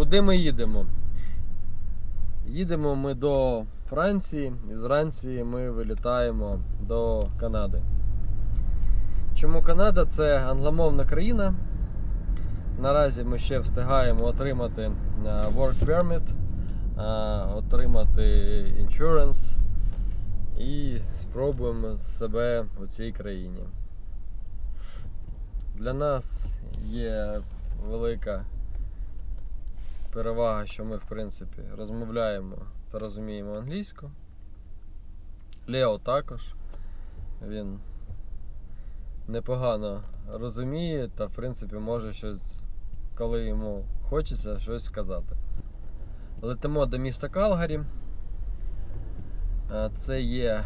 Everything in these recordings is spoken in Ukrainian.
Куди ми їдемо? Їдемо ми до Франції, і з ми вилітаємо до Канади. Чому Канада? Це англомовна країна. Наразі ми ще встигаємо отримати е, work permit, е, отримати insurance і спробуємо себе у цій країні. Для нас є велика перевага, що ми, в принципі, розмовляємо та розуміємо англійську. Лео також. Він непогано розуміє та, в принципі, може щось, коли йому хочеться, щось сказати. Летимо до міста Калгарі. Це є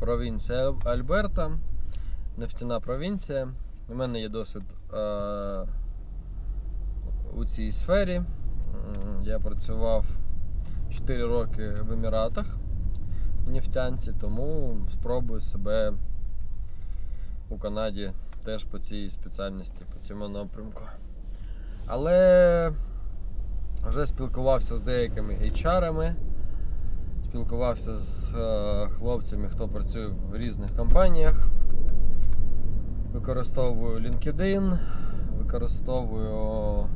провінція Альберта, нефтяна провінція. У мене є досвід цій сфері. Я працював 4 роки в Еміратах в нефтянці, тому спробую себе у Канаді теж по цій спеціальності, по цьому напрямку. Але вже спілкувався з деякими HR-ами, спілкувався з е, хлопцями, хто працює в різних компаніях. Використовую LinkedIn, використовую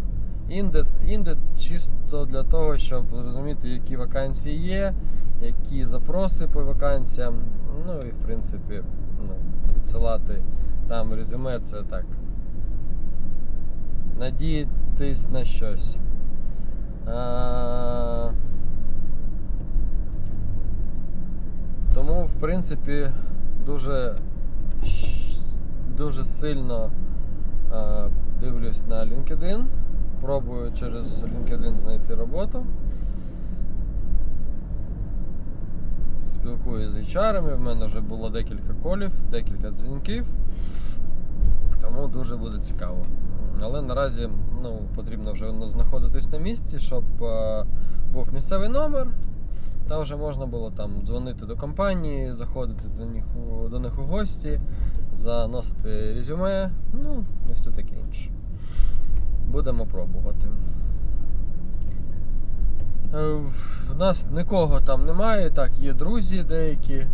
Indeed. Indeed чисто для того, щоб зрозуміти, які вакансії є, які запроси по вакансіям. Ну і в принципі ну, відсилати там резюме це так. Надіятись на щось. А... Тому, в принципі, дуже, дуже сильно а, дивлюсь на LinkedIn. Пробую через LinkedIn знайти роботу. Спілкуюся з HR, в мене вже було декілька колів, декілька дзвінків. Тому дуже буде цікаво. Але наразі ну, потрібно вже знаходитись на місці, щоб е, був місцевий номер. Та вже можна було там дзвонити до компанії, заходити до них, до них у гості, заносити резюме, ну і все таке. Будемо пробувати. У В нас нікого там немає, так, є друзі деякі,